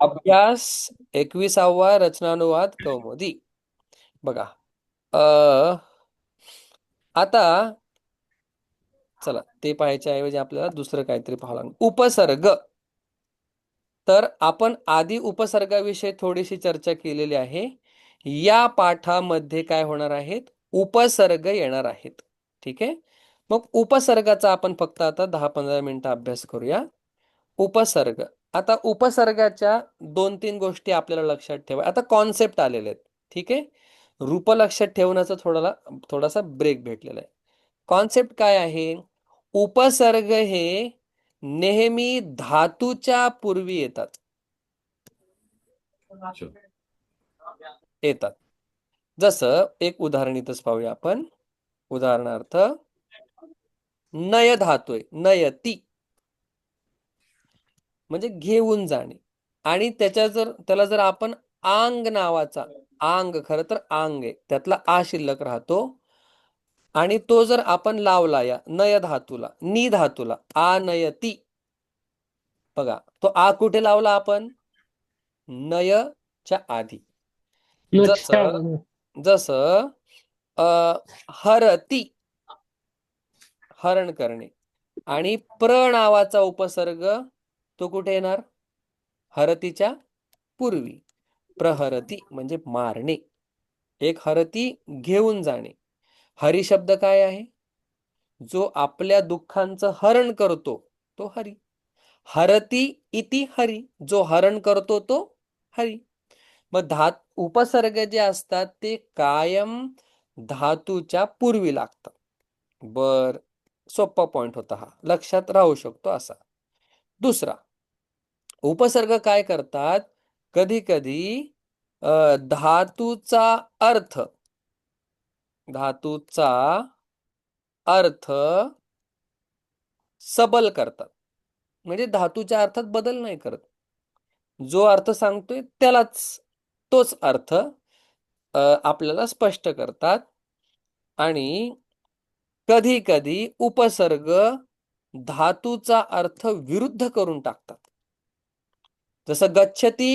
अभ्यास एकविसावा रचनानुवाद कौमुदी. बघा. अ आता चला ते पाहायच्या ऐवजी आपल्याला दुसरं काहीतरी पाहावं लागेल. उपसर्ग. तर आपण आधी उपसर्गाविषयी थोडीशी चर्चा केलेली आहे. या पाठामध्ये काय होणार आहेत? उपसर्ग येणार आहेत. ठीक आहे? मग उपसर्गाचा आपण फक्त आता दहा पंधरा मिनिटं अभ्यास करूया. उपसर्ग. आता उपसर्गाच्या दोन तीन गोष्टी आपल्याला लक्षात ठेवा. आता कॉन्सेप्ट आलेले आहेत. ठीक आहे? रूप लक्षात ठेवण्याचा थोडा थोडासा ब्रेक भेटलेला आहे. कॉन्सेप्ट काय आहे? उपसर्ग हे नेहमी धातूच्या पूर्वी येतात. येतात. जसं एक उदाहरण इथंच पाहूया आपण. उदाहरणार्थ नय धातू आहे. नयती. म्हणजे घेऊन जाणे. आणि त्याच्या जर त्याला जर आपण आंग नावाचा आंग खरं तर आंग आहे त्यातला आ शिल्लक राहतो. आणि तो जर आपण लावला या नय धातूला नी धातूला आ नयती बघा तो आ कुठे लावला आपण? नयच्या आधी. जस जस हरती हरण करणे. आणि प्र नावाचा उपसर्ग तो कुठे येणार? हरतीच्या पूर्वी. प्रहरती म्हणजे मारणे. एक हरती घेऊन जाणे. हरी शब्द काय आहे? जो आपल्या दुःखांचं हरण करतो तो हरी. हरती इति हरी जो हरण करतो तो हरी. मग धात उपसर्ग जे असतात ते कायम धातूच्या पूर्वी लागतात बर सोपा पॉइंट होता हा. लक्षात राहू शकतो असा. दुसरा उपसर्ग काय करतात? कधी कधी धातूचा अर्थ. धातूचा अर्थ सबल करतात. म्हणजे धातूच्या अर्थात बदल नाही करत. जो अर्थ सांगतोय त्यालाच तोच अर्थ आपल्याला स्पष्ट करतात. आणि कधी कधी उपसर्ग धातूचा अर्थ विरुद्ध करून टाकतात. जसं गच्छती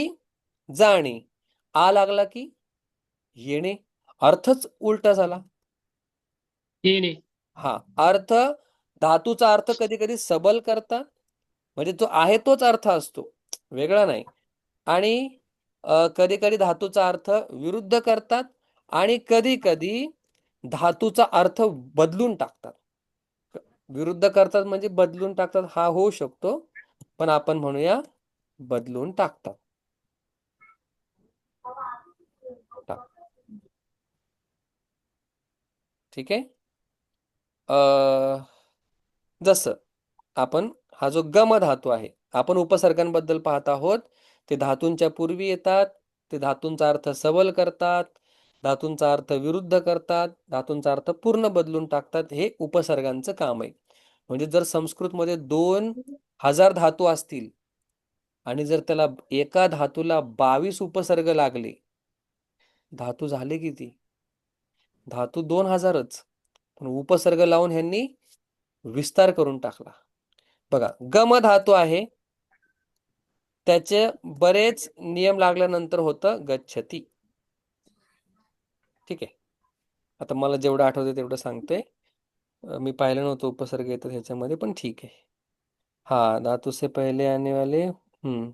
जाणे. आ लागला की येणे. अर्थच उलटा झाला. येणे. हा अर्थ धातूचा अर्थ कधी कधी सबल करतात म्हणजे जो आहे तोच अर्थ असतो. वेगळा नाही. आणि कधी कधी धातूचा अर्थ विरुद्ध करतात आणि कधी कधी धातूचा अर्थ बदलून टाकतात. विरुद्ध करतात म्हणजे बदलून टाकतात हा होऊ शकतो. पण आपण म्हणूया बदलून टाकतात. ठीक आहे? जसं आपण हा जो गम धातू आहे आपण उपसर्गांबद्दल पाहत आहोत. ते धातूंच्या पूर्वी येतात ते धातूंचा अर्थ सबल करतात धातूंचा अर्थ विरुद्ध करतात धातूंचा अर्थ पूर्ण बदलून टाकतात हे उपसर्गांचं काम आहे. म्हणजे जर संस्कृतमध्ये दोन हजार धातू असतील आणि जर त्याला एका धातूला बावीस उपसर्ग लागले धातू झाले किती? धातू दोन हजारच. पण उपसर्ग लावून ह्यांनी विस्तार करून टाकला. बघा गम धातू आहे. त्याचे बरेच नियम लागल्यानंतर होतं गच्छती. ठीक आहे. आता मला जेवढं आठवतं तेवढं सांगतोय. मी पाहिलं नव्हतं उपसर्ग येतात ह्याच्यामध्ये पण ठीक आहे. हा धातू से पहिले आने वाले हम्म.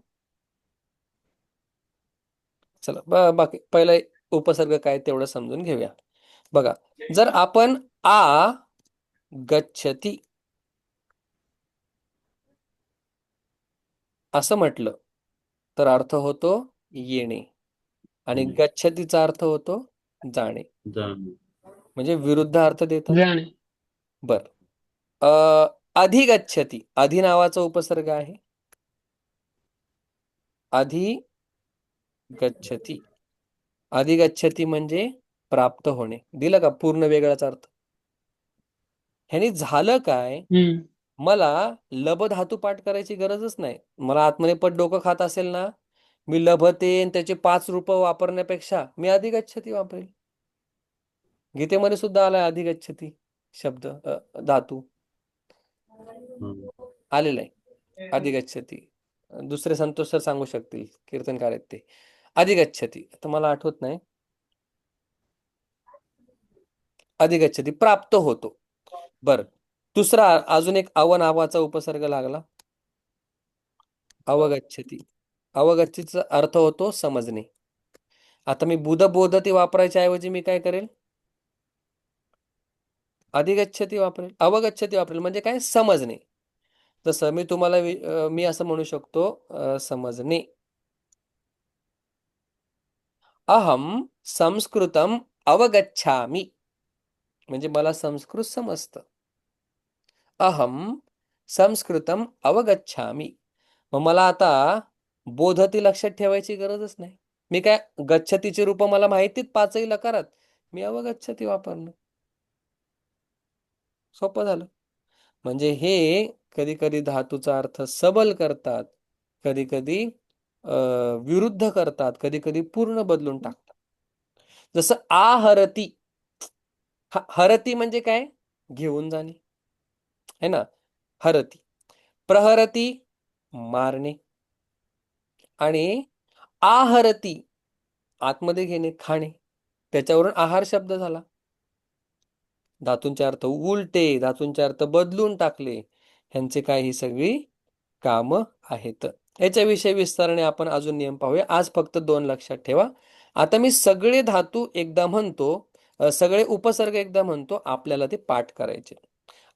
चला बाकी पहिला उपसर्ग काय तेवढं समजून घेऊया. बघा जर आपण आ गच्छती असं म्हटलं तर अर्थ होतो येणे आणि गच्छतीचा अर्थ होतो जाणे. म्हणजे विरुद्ध अर्थ देतात बर. अधिगच्छती अधि नावाचा उपसर्ग आहे. अधि गच्छती अधिगच्छती म्हणजे प्राप्त होणे. दिलं का? पूर्ण वेगळाच अर्थ. ह्यानी झालं काय? मला लभ धातू पाठ करायची गरजच नाही. मला आतमध्ये पट डोकं खात असेल ना मी लभते त्याचे पाच रूप वापरण्यापेक्षा मी अधिगच्छती वापरेल. गीतेमध्ये सुद्धा आलाय अधिगच्छती शब्द धातू. आलेला आहे. अधिगच्छती. दुसरे संतोष सर सांगू शकतील. कीर्तनकार आहेत ते. अधिगच्छती आता मला आठवत नाही. अधिगच्छती प्राप्त होतो. बर. दुसरा अजून एक अव नावाचा उपसर्ग लागला. अवगच्छती. अवगच्छतीचा अर्थ होतो समजणे. आता मी बुध बोधती वापरायच्या ऐवजी मी काय करेल? अधिगच्छती वापरेल. अवगच्छती वापरेल. म्हणजे काय? समजणे. जसं मी तुम्हाला वि- मी असं म्हणू शकतो समजणे. अहम संस्कृतम अवगच्छामि. म्हणजे मला संस्कृत समजतं. अहम संस्कृतम अवगच्छामि. मग मला आता बोधती लक्षात ठेवायची गरजच नाही. मी काय गच्छतीची रूप मला माहितीत पाचही लकारात. मी अवगच्छती वापरणं सोपं झालं. म्हणजे हे कधी कधी धातूचा अर्थ सबल करतात कधी कधी विरुद्ध करतात कधी कधी पूर्ण बदलून टाकतात. जसं आहरती ह- हरती म्हणजे काय? घेऊन जाणे. है ना? हरती. प्रहरती मारणे. आणि आहरती आतमध्ये घेणे खाणे. त्याच्यावरून आहार शब्द झाला. धातूंचे अर्थ उलटे धातूंचे अर्थ बदलून टाकले. ह्यांचे काय ही सगळी कामं आहेत. याच्याविषयी विस्ताराने आपण अजून नियम पाहूया. आज फक्त दोन लक्षात ठेवा. आता मी सगळे धातू एकदा म्हणतो सगळे उपसर्ग एकदा म्हणतो आपल्याला ते पाठ करायचे.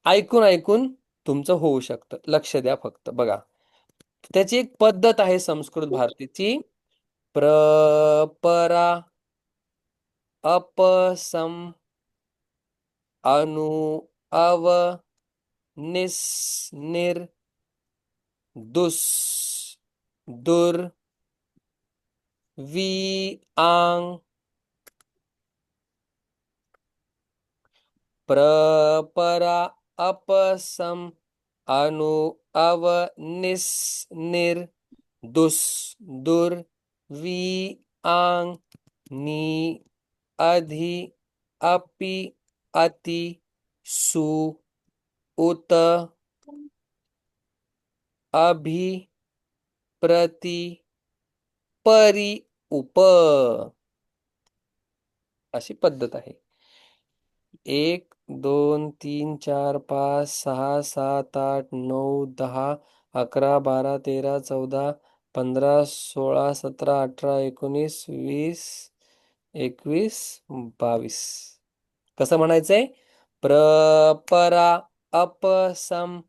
ऐकून ऐकून तुमचं होऊ शकतं. लक्ष द्या फक्त. बघा. त्याची एक पद्धत आहे संस्कृत भारतीची. प्रपरा अपसम अनु अव निस, निर, दुस, दुर, वी, आंग प्रपरा अपसम, अनु, अव, निस, निर, दुस, दुर, वी, आंग, नी, अधि, अपि, अति, सु उत अभि प्रति परि उप. अशी पद्धत आहे. एक दोन तीन चार पाच सहा सात आठ नऊ दहा अकरा बारा तेरा चौदा पंधरा सोळा सतरा अठरा एकोणीस वीस एकवीस बावीस. कसं म्हणायचंय? प्रपरा अपसम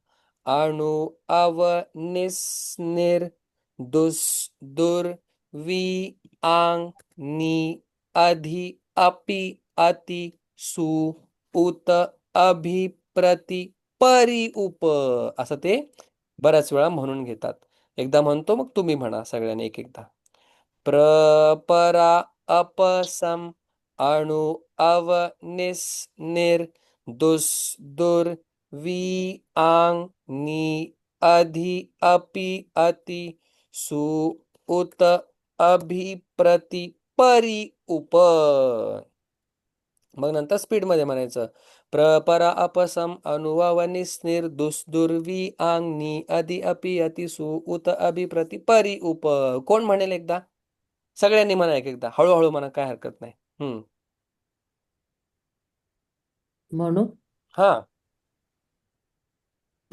अणु अव निस निर दुस दुर वि आंग नि अधि अपि अति सु उत अभि प्रति परि उप असं ते बऱ्याच वेळा म्हणून घेतात. एकदा म्हणतो मग तुम्ही म्हणा सगळ्यांनी एक एकदा प्रपरा अपसम अणु अव निस निर दुस दुर वी आंग नी अधि अपि अति सु उत अभि प्रति परि उप. मग नंतर स्पीडमध्ये म्हणायचं प्रपरा अपसम अनुवाव निस्निर दुसदुर वी आंग नी अधि अपि अति सु उत अभि प्रति परि उप. कोण म्हणेल एकदा? सगळ्यांनी म्हणा एक एकदा हळूहळू म्हणा काय हरकत नाही. हम्म. म्हणू? हा.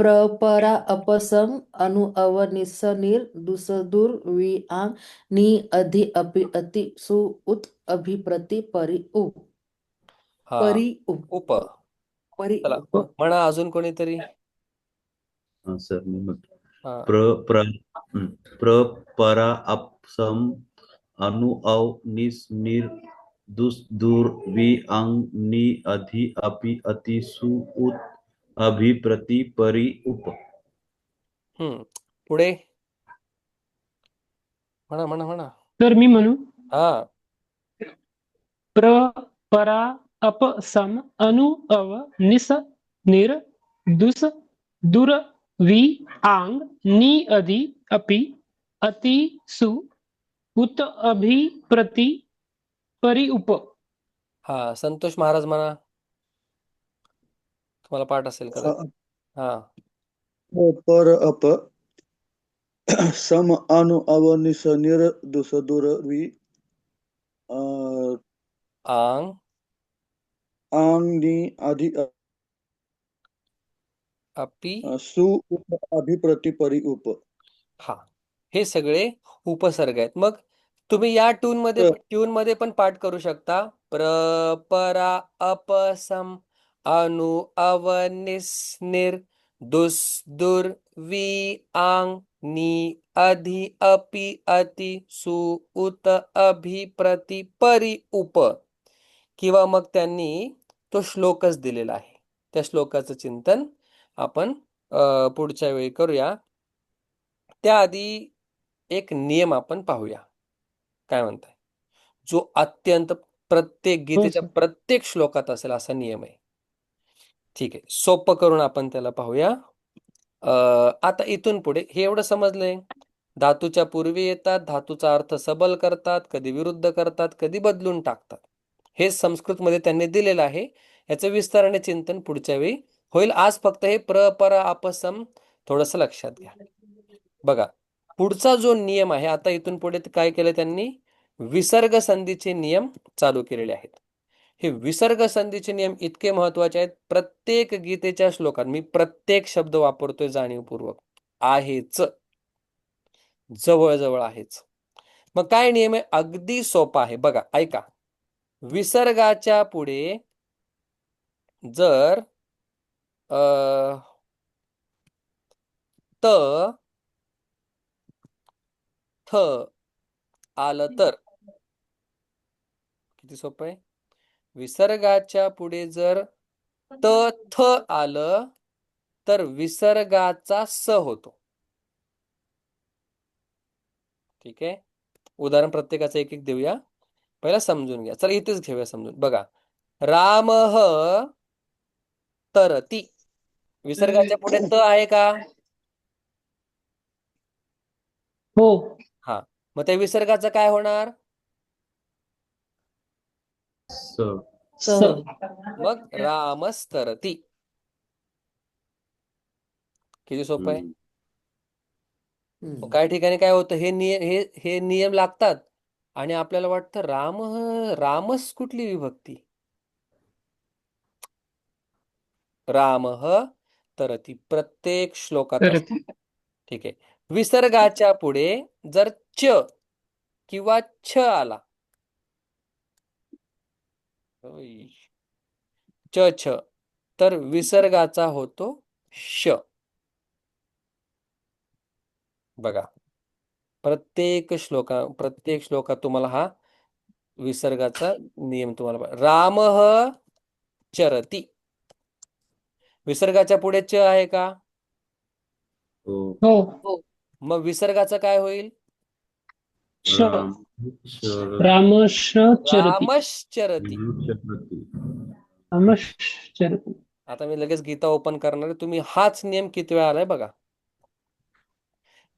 प्रपरा अपसम अनु अव निस निर दुसदुर वि आंग नी अधि अपि अति सु उत अभि प्रति परि उप हा परि उप उप। परि चला म्हणा अजून कोणीतरी? हा सर मी म्हणतो. हा. प्र प्र हं. प्र परा अपसम अनु अव निस निर दुस दूर वि अंग नि अधि अपि अति सु उत अभि प्रति परि उप. हम्म. पुढे? म्हणा म्हणा म्हणा. तर मी म्हणू? हा. प्र परा अप सम अनु अव निस निर दुस दुर वी आंग नी अधि अपि अति सु उत अभि प्रति परि उप. हा संतोष महाराज म्हणा. तुम्हाला पाठ असेल कदाचित हा. पर अप. सम अनु अव निस निर दुस दुर वि. आंग आंग नि आधी अपि. सु उप अभि प्रति परी उप. हा. हे सगळे उपसर्ग आहेत. मग तुम्ही या ट्यून मध्ये ट्यून मध्ये पण पाठ करू शकता. प्र परा अप सम अनु अव निस निर दुस दुर वि आंग नि अधि अपि अति सु उत अभि प्रति परी उप किंवा मग त्यांनी तो श्लोकच दिलेला आहे. त्या श्लोकाचं चिंतन आपण पुढच्या वेळी करूया. त्याआधी एक नियम आपण पाहूया. काय म्हणताय? जो अत्यंत प्रत्येक गीतेच्या सर. प्रत्येक श्लोकात असेल असा नियम आहे. ठीक आहे. सोपं करून आपण त्याला पाहूया. आता इथून पुढे हे एवढं समजलंय. धातूच्या पूर्वी येतात धातूचा अर्थ सबल करतात कधी विरुद्ध करतात कधी बदलून टाकतात. हे संस्कृतमध्ये त्यांनी दिलेलं आहे. याचं विस्ताराने चिंतन पुढच्या वेळी होईल. आज फक्त हे प्र पर अपसम थोडस लक्षात घ्या. बघा पुढचा जो नियम आहे आता इथून पुढे काय केलं त्यांनी? विसर्ग संधीचे नियम चालू केलेले आहेत. हे विसर्ग संधीचे नियम इतके महत्त्वाचे आहेत प्रत्येक गीतेच्या श्लोकात मी प्रत्येक शब्द वापरतोय जाणीवपूर्वक. आहेच. जवळजवळ आहेच. मग काय नियम आहे? अगदी सोपा आहे. बघा ऐका. विसर्गाच्या पुढे जर अ त थ आलं तर. किती सोपं आहे? विसर्गाच्या पुढे जर त थ आलं तर विसर्गाचा स होतो. ठीक आहे? उदाहरण प्रत्येकाचं एक एक देऊया. पहिला समजून घ्या. चला इथेच घेऊया समजून. बघा. राम तरती. विसर्गाच्या पुढे त आहे का? हो. मग त्या विसर्गाचं काय होणार? स. स. मग रामस्तरती. किती सोपं आहे. मग काही ठिकाणी काय होतं हे नियम हे हे नियम लागतात आणि आपल्याला वाटतं राम रामस कुठली विभक्ती? राम तरती प्रत्येक श्लोकात तर असते. ठीक आहे. विसर्गाच्या पुढे जर च किंवा छ आला. च छ. तर विसर्गाचा होतो श. बघा. प्रत्येक श्लोका प्रत्येक श्लोकात तुम्हाला हा विसर्गाचा नियम तुम्हाला राम चरती. विसर्गाच्या पुढे च आहे का? हो. हो. मग विसर्गाचं काय होईल? रामश्चरती. आता मी लगेच गीता ओपन करणार आहे. तुम्ही हाच नियम किती वेळा आलाय बघा.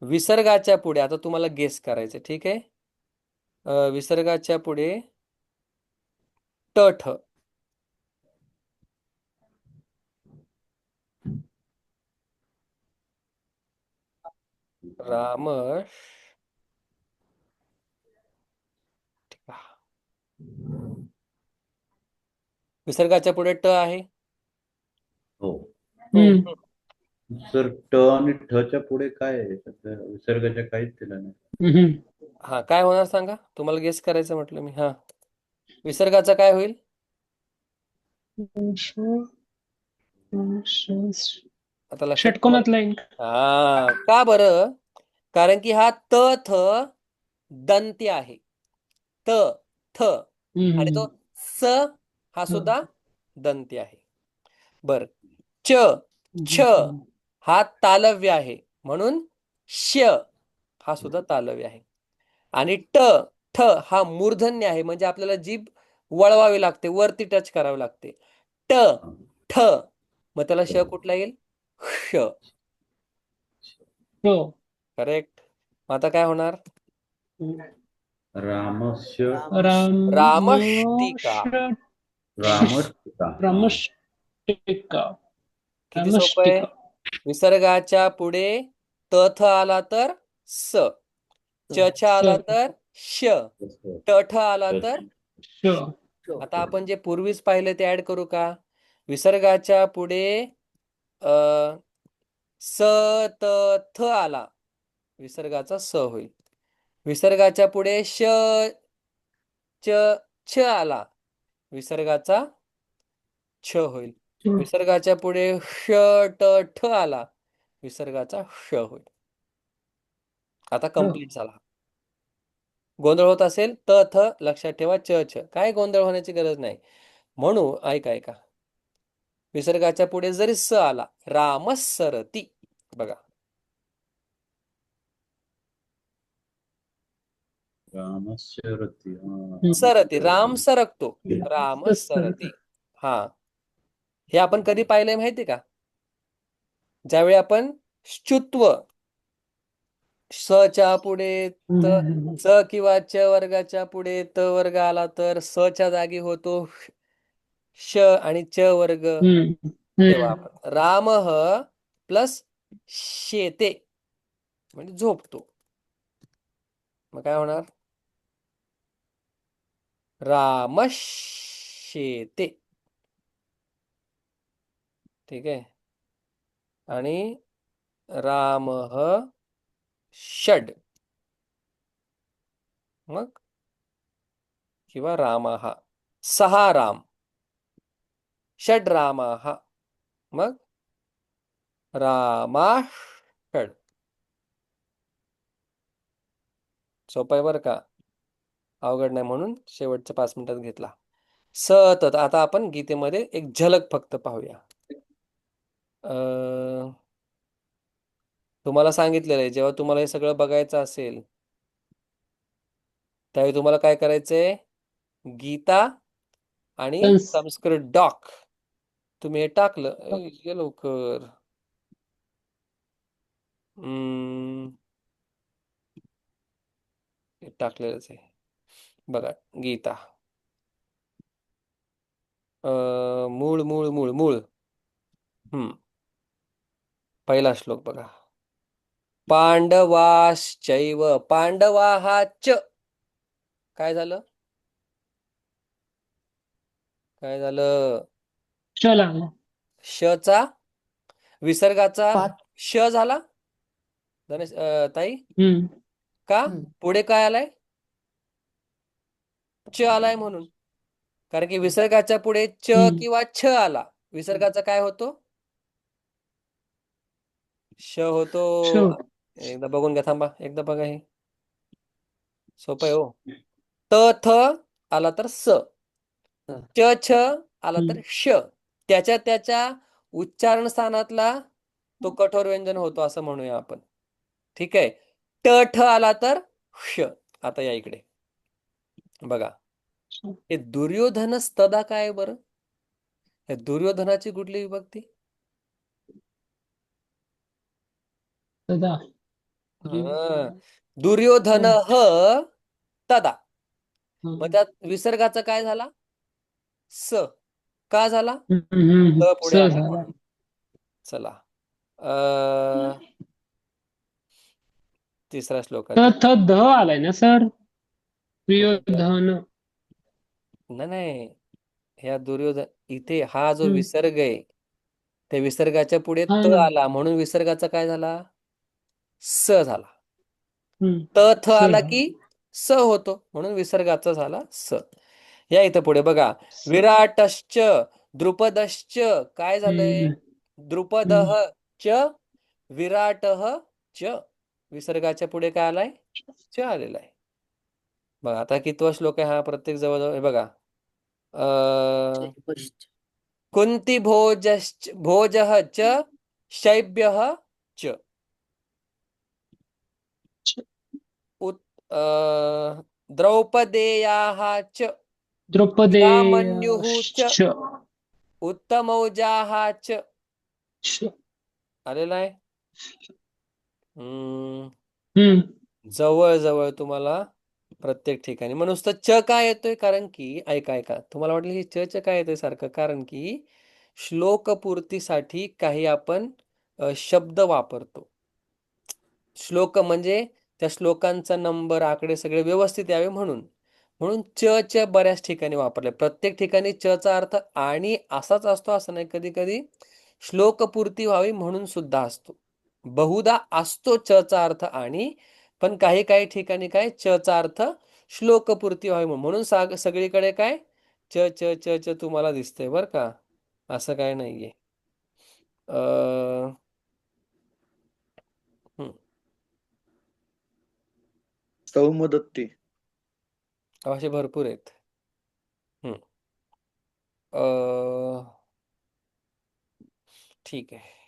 विसर्गाच्या पुढे आता तुम्हाला गेस करायचं ठीक आहे? विसर्गाच्या पुढे टठ रामश विसर्गाच्या पुढे ट आहे? हो. हम्म. सर ट आणि ठ च्या पुढे काय आहे? सध्या विसर्गाच्या काहीच दिलं नाही. हम्म. हा काय होणार सांगा? तुम्हाला गेस करायचं म्हटलं मी. हा. विसर्गाचा काय होईल? आता लक्षात षटकोनात लाईन हा का बरं? कारण की हा त थ दंती आहे. त थ. आणि तो स हा सुद्धा दंती आहे. बर. च छ हा तालव्य आहे. म्हणून श हा सुद्धा तालव्य आहे. आणि ट ठ हा मूर्धन्य आहे. म्हणजे आपल्याला जीभ वळवावी लागते वरती टच करावी लागते. ट ठ. मग त्याला श कुठला येईल? श हो. करेक्ट. आता काय होणार? रामस्य राम रामष्टिका. रामष्टिका रामष्टिका किती सोपं आहे? रामष्टिका विसर्गाच्या पुढे त थ आला तर स. च आला. तर श. ट ठ आला तर श. आता आपण जे पूर्वीच पाहिले ते ऍड करू का? विसर्गाच्या पुढे अ स त थ आला. विसर्गाचा स होईल. विसर्गाच्या पुढे श च छ आला. विसर्गाचा छ होईल. विसर्गाच्या पुढे श ट ठ आला. विसर्गाचा श होईल. आता कंप्लीट झाला. गोंधळ होत असेल त थ लक्षात ठेवा च छ. काय गोंधळ होण्याची गरज नाही. म्हणू ऐका ऐका. विसर्गाच्या पुढे जरी स आला रामसरती बघा. रामस्य रती हा. सरती राम सरकतो. राम. सरती. हा. हे आपण कधी पाहिलंय माहिती का? ज्यावेळी आपण श्चुत्व स च्या पुढे त च किंवा च वर्गाच्या पुढे त वर्ग आला तर स च्या जागी होतो श आणि च वर्ग. तेव्हा आपण राम प्लस शेते म्हणजे झोपतो. मग काय होणार? रामशेते ठीक आहे. आणि राम षड. मग? किंवा रामः. सहा राम. षड रामः. मग? रामा षड. सोपाय बरं का? अवघड नाही म्हणून शेवटच्या पाच मिनिटात घेतला. सतत आता आपण गीतेमध्ये एक झलक फक्त पाहूया. तुम्हाला सांगितलेलं आहे जेव्हा तुम्हाला हे सगळं बघायचं असेल त्यावेळी तुम्हाला काय करायचंय? गीता आणि संस- संस्कृत डॉक. तुम्ही हे टाकलं. ये लवकर. हे टाकलेलंच आहे. बघा गीता. अं, मूळ मूळ मूळ मूळ. हम्म. पहिला श्लोक बघा. पांडवाश्चैव पांडवाहाच काय झालं? काय झालं? शचा विसर्गाचा? पाच. श झाला? ताई? का. पुढे काय आलाय? च आलाय म्हणून. कारण की विसर्गाच्या पुढे च. किंवा छ आला. विसर्गाचा काय होतो? श होतो. एकदा बघून घ्या थांबा. एकदा बघा हे. सोपं आहे हो. त थ आला तर स. च छ आला तर. श. त्याच्या त्याच्या उच्चारण स्थानातला तो कठोर व्यंजन होतो असं म्हणूया आपण. ठीक आहे? ट ठ आला तर श. आता या इकडे. बघा. हे दुर्योधन स्तदा काय बरं? हे दुर्योधनाची कुठली विभक्ती? हा. दुर्योधन. ह. तदा. मग त्यात विसर्गाचा काय झाला? स. का झाला? पुढे आला. चला. अं, तिसरा थ ध आलाय ना सर? प्रियोधन नाही नाही. ह्या दुर्योधन इथे हा जो हम्म. विसर्ग आहे त्या विसर्गाच्या पुढे हा त. आला. म्हणून विसर्गाचा काय झाला? स झाला. हम्म. त थ स आला. की स होतो. म्हणून विसर्गाचा झाला स. या इथं पुढे बघा. स. विराटश्च द्रुपदश्च काय झालंय? हम्म. द्रुपदः च विराटः च. विसर्गाच्या पुढे काय आलाय? च आलेला आहे. बघा आता कितवा श्लोक आहे हा? प्रत्येक जवळजवळ हे बघा. कुंती भोजश्च भोजः च शैब्यः च च. द्रौपदेयाः च द्रौपदेयश्च उत्तमौजाः च च. आलेला आहे हम्म हम्म. जवळ जवळ तुम्हाला प्रत्येक ठिकाणी. मग नुसतं च काय येतोय? कारण की ऐका ऐका. तुम्हाला वाटलं हे च च काय येतोय सारखं? कारण की श्लोकपूर्तीसाठी काही आपण शब्द वापरतो. श्लोक म्हणजे त्या श्लोकांचा नंबर आकडे सगळे व्यवस्थित यावे म्हणून. म्हणून च च बऱ्याच ठिकाणी वापरले. प्रत्येक ठिकाणी च चा अर्थ आणि असाच असतो असं नाही. कधी कधी श्लोकपूर्ती व्हावी म्हणून सुद्धा असतो. बहुधा असतो च चा अर्थ आणि पण काही काही ठिकाणी काय च चा अर्थ श्लोकपूर्ती व्हावी म्हणून. साग सगळीकडे काय च च च च तुम्हाला दिसतंय बरं का. असं काय नाहीये. सौमदत्ती. असे भरपूर आहेत. हम्म. अ, ठीक आहे.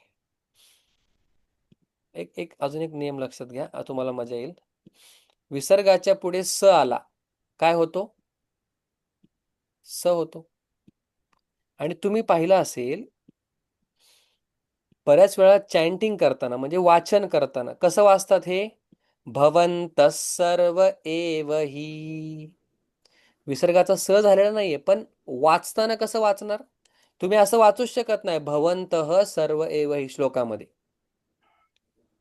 एक एक अजून एक नियम लक्षात घ्या तुम्हाला मजा येईल. विसर्गाच्या पुढे स आला काय होतो? स होतो. आणि तुम्ही पाहिलं असेल बऱ्याच वेळा चॅन्टिंग करताना म्हणजे वाचन करताना कसं वाचतात हे? भवंत सर्व एव हि. विसर्गाचा स झालेला नाहीये पण वाचताना कसं वाचणार? तुम्ही असं वाचूच शकत नाही भवंत सर्व एव हि श्लोकामध्ये.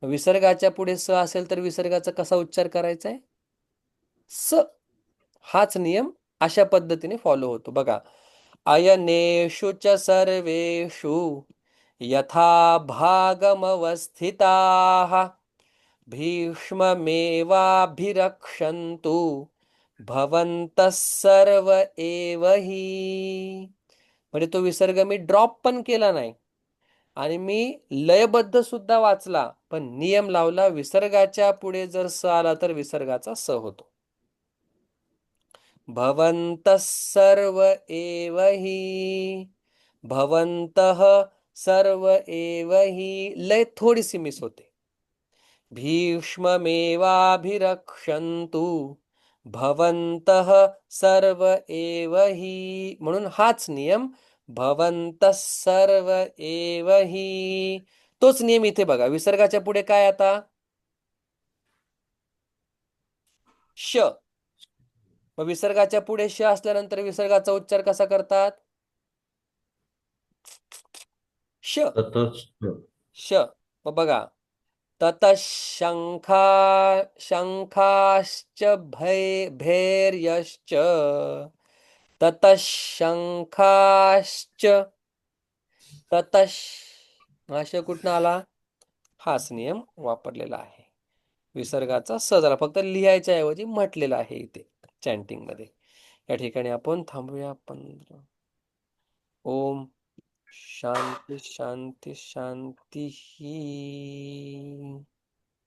विसर्गाच्या पुढे स असेल तर विसर्गाचा कसा उच्चार करायचा आहे? स. हाच नियम अशा पद्धतीने फॉलो होतो. बघा. अयनेषु च सर्वेषु यथा भागमवस्थिताः भीष्ममेवाभिरक्षन्तु भवन्तः सर्व एव हि. म्हणजे तो विसर्ग मी ड्रॉप पण केला नाही. आणि मी लयबद्ध सुद्धा वाचला पण नियम लावला विसर्गाच्या पुढे जर स आला तर विसर्गाचा स होतो. भवंत सर्व एव हि सर्व एव लय थोडीशी मिस होते. भीष्ममेवाभिरक्षंतु भवंत सर्व एव म्हणून हाच नियम भवन्तः सर्व एव हि. तोच नियम इथे बघा. विसर्गाच्या पुढे काय आता? श. मग विसर्गाच्या पुढे श असल्यानंतर विसर्गाचा उच्चार कसा करतात? श. श. मग बघा. ततः शंखा शंखाश्च भै भैर्यश्च. ततः शंखाश्च ततः कुठनं आला? हाच नियम वापरलेला आहे. विसर्गाचा सजरा फक्त लिहायच्या ऐवजी म्हटलेला आहे इथे चॅन्टिंगमध्ये. या ठिकाणी आपण थांबूया. पंधरा ओम शांती शांती शांती